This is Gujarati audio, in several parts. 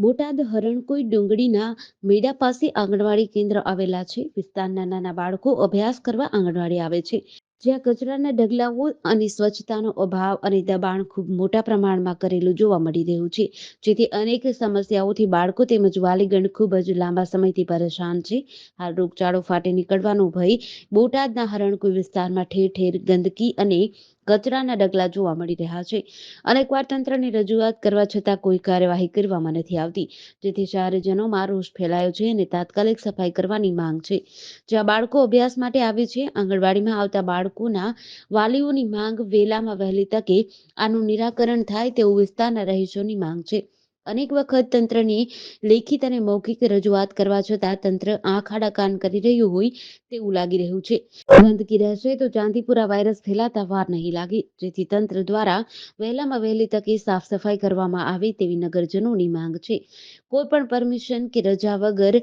બોટાદ હરણકોઈ ડુંગળીના મેડા પાસે આંગણવાડી કેન્દ્ર આવેલા છે. વિસ્તારના નાના બાળકો અભ્યાસ કરવા આંગણવાડી આવે છે. જ્યાં કચરાના ઢગલાઓ અને સ્વચ્છતાનો અભાવ અને દબાણ ખૂબ મોટા પ્રમાણમાં કરેલું જોવા મળી રહ્યું છે. જેથી અનેક સમસ્યાઓથી બાળકો તેમજ વાલીગણ ખૂબ જ લાંબા સમયથી પરેશાન છે. હાલ રોગચાળો ફાટી નીકળવાનો ભય બોટાદના હરણકોઈ વિસ્તારમાં ઠેર ઠેર ગંદકી અને કચરાના ડગલા જોવા મળી રહ્યા છે. અનેકવાર તંત્રની રજૂઆત કરવા છતાં કોઈ કાર્યવાહી કરવામાં નથી આવતી. જેથી શહેરજનોમાં રોષ ફેલાયો છે અને તાત્કાલિક સફાઈ કરવાની માંગ છે. જ્યાં બાળકો અભ્યાસ માટે આવે છે, આંગણવાડીમાં આવતા બાળકોના વાલીઓની માંગ વહેલામાં વહેલી તકે આનું નિરાકરણ થાય તેવું વિસ્તારના રહીશોની માંગ છે. અનેક વખત તંત્રની લેખિત અને મૌખિક રજૂઆત કરવા છતાં તંત્ર આંખ કાન કરી રહ્યું હોય તેવું લાગી રહ્યું છે. ગંદકી રહેશે તો ચાંદીપુરા વાયરસ ફેલાતા વાર નહીં લાગે, જેથી તંત્ર દ્વારા વહેલામાં વહેલી તકે સાફ સફાઈ કરવામાં આવે તેવી નગરજનોની માંગ છે. કોઈ પણ પરમિશન કે રજા વગર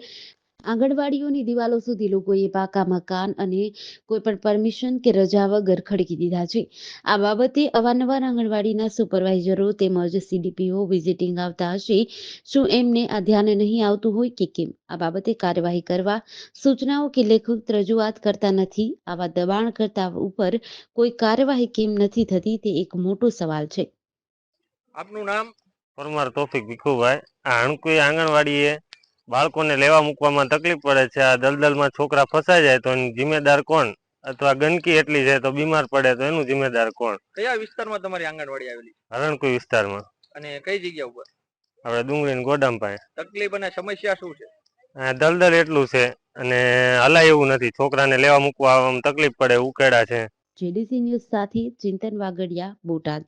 આંગણવાડીઓની દિવાલો સુધી લોકોએ પાકા મકાન અને કોઈ પણ પરમિશન કે રજા વગર ખડકી દીધા છે. આ બાબતે અવારનવાર આંગણવાડીના સુપરવાઇઝરો તેમજ સીડીપીઓ વિઝિટિંગ આવતા હશે શું એમને આ ધ્યાન નહીં આવતું હોય કે કેમ? આ બાબતે કાર્યવાહી કરવા સૂચનાઓ કે લેખિત રજૂઆત કરતા નથી આવા દબાણ કરતા ઉપર કોઈ કાર્યવાહી કેમ નથી થતી તે એક મોટો સવાલ છે. આપનું નામ? પરમાર તોફિક ભીખુભાઈ. આ હણકુઈ આંગણવાડીએ બાળકોને લેવા મૂકવામાં તકલીફ પડે છે. આ દલદલમાં છોકરા ફસાઈ જાય તો એની જિમ્મેદાર કોણ? અથવા ગંદકી એટલી છે તો બીમાર પડે તો એનું જિમ્મેદાર કોણ? કયા વિસ્તારમાં તમારી આંગણવાડી આવેલી? હરણકુઈ વિસ્તારમાં. અને કઈ જગ્યા ઉપર? આપણે ડુંગળી ગોડામ પાસે. તકલીફ અને સમસ્યા શું છે? દલદલ એટલું છે અને હલાય એવું નથી. છોકરાને લેવા મૂકવા તકલીફ પડે ઉકેડા છે. જેડીસી ન્યૂઝ સાથે ચિંતન વાગડિયા બોટાદ.